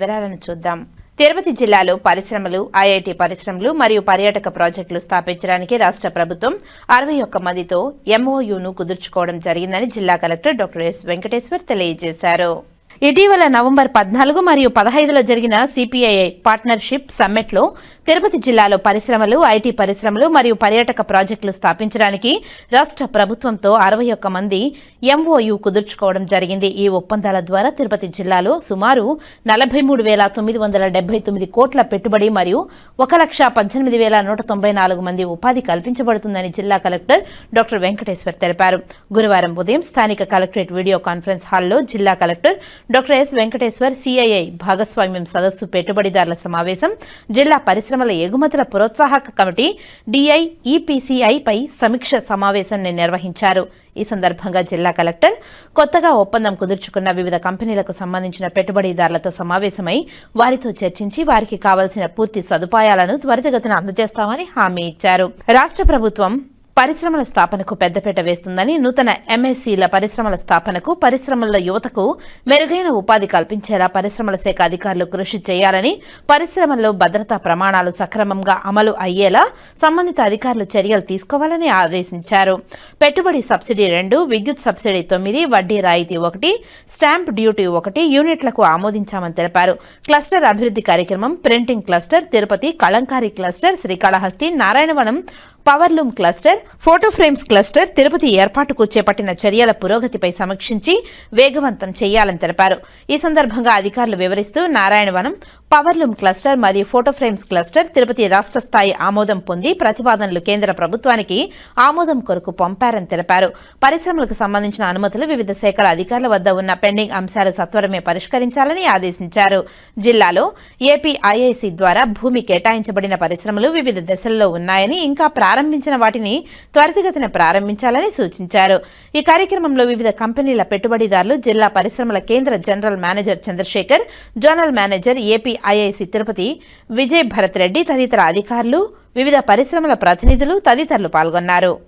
వివరాలను చూద్దాం. తిరుపతి జిల్లాలో పరిశ్రమలు ఐఐటి పరిశ్రమలు మరియు పర్యాటక ప్రాజెక్టులు స్థాపించడానికి రాష్ట్ర ప్రభుత్వం అరవై ఒక్క మందితో ఎంఓయూను కుదుర్చుకోవడం జరిగిందని జిల్లా కలెక్టర్ డాక్టర్ ఎస్ వెంకటేశ్వర్ తెలియజేశారు. ఇటీవల నవంబర్ పద్నాలుగు మరియు పదహైదులో జరిగిన సిపిఐఐ పార్ట్నర్షిప్ సమ్మిట్లో తిరుపతి జిల్లాలో పరిశ్రమలు ఐటీ పరిశ్రమలు మరియు పర్యాటక ప్రాజెక్టులు స్థాపించడానికి రాష్ట్ర ప్రభుత్వంతో అరవై ఒక్క మంది ఎంఓయు కుదుర్చుకోవడం జరిగింది. ఈ ఒప్పందాల ద్వారా తిరుపతి జిల్లాలో సుమారు నలభై మూడు వేల తొమ్మిది వందల డెబ్బై తొమ్మిది కోట్ల పెట్టుబడి మరియు ఒక లక్ష పద్దెనిమిది వేల నూట తొంభై నాలుగు మంది ఉపాధి కల్పించబడుతుందని జిల్లా కలెక్టర్ డాక్టర్ వెంకటేశ్వర్ తెలిపారు. గురువారం ఉదయం స్థానిక కలెక్టరేట్ వీడియో కాన్ఫరెన్స్ హాల్లో జిల్లా collector doctor S Venkateshwar CII భాగస్వామ్యం సదస్సు పెట్టుబడిదారుల సమావేశం జిల్లా పరిశ్రమల ఎగుమతుల ప్రోత్సాహక కమిటీ డిఐ ఈపీసీఐ పై సమీక్ష సమావేశాన్ని నిర్వహించారు. ఈ సందర్భంగా జిల్లా కలెక్టర్ కొత్తగా ఒప్పందం కుదుర్చుకున్న వివిధ కంపెనీలకు సంబంధించిన పెట్టుబడిదారులతో సమావేశమై వారితో చర్చించి వారికి కావలసిన పూర్తి సదుపాయాలను త్వరితగతిన అందజేస్తామని హామీ ఇచ్చారు. రాష్ట్ర ప్రభుత్వం పరిశ్రమల స్థాపనకు పెద్దపీట వేస్తుందని నూతన ఎంఎస్సీల పరిశ్రమల స్థాపనకు పరిశ్రమల యువతకు మెరుగైన ఉపాధి కల్పించేలా పరిశ్రమల శాఖ అధికారులు కృషి చేయాలని పరిశ్రమల్లో భద్రతా ప్రమాణాలు సక్రమంగా అమలు అయ్యేలా సంబంధిత అధికారులు చర్యలు తీసుకోవాలని ఆదేశించారు. పెట్టుబడి సబ్సిడీ రెండు విద్యుత్ సబ్సిడీ తొమ్మిది వడ్డీ రాయితీ ఒకటి స్టాంప్ డ్యూటీ ఒకటి యూనిట్లకు ఆమోదించామని తెలిపారు. క్లస్టర్ అభివృద్ధి కార్యక్రమం printing cluster Tirupati Kalamkari cluster Srikalahasti Narayanavanam powerloom cluster photo frames cluster Tirupati ఏర్పాటుకు చేపట్టిన చర్యల పురోగతిపై సమీక్షించి వేగవంతం చేయాలని తెలిపారు. ఈ సందర్భంగా అధికారులు వివరిస్తూ నారాయణవనం పవర్లూమ్ క్లస్టర్ మరియు ఫోటో ఫ్రేమ్స్ క్లస్టర్ తిరుపతి రాష్ట్ర స్థాయి ఆమోదం పొంది ప్రతిపాదనలు కేంద్ర ప్రభుత్వానికి ఆమోదం కొరకు పంపారని తెలిపారు. పరిశ్రమలకు సంబంధించిన అనుమతులు వివిధ శాఖల అధికారుల వద్ద ఉన్న పెండింగ్ అంశాలు సత్వరమే పరిష్కరించాలని ఆదేశించారు. జిల్లాలో ఏపీ ఐఐసి ద్వారా భూమి కేటాయించబడిన పరిశ్రమలు వివిధ దశల్లో ఉన్నాయని ఇంకా ప్రారంభించిన వాటిని త్వరితగతిన ప్రారంభించాలని సూచించారు. ఈ కార్యక్రమంలో వివిధ కంపెనీల పెట్టుబడిదారులు జిల్లా పరిశ్రమల కేంద్ర general manager Chandrashekar zonal manager AP IIC Tirupati Vijay Bharat Reddy తదితర అధికారులు వివిధ పరిశ్రమల ప్రతినిధులు తదితరులు పాల్గొన్నారు.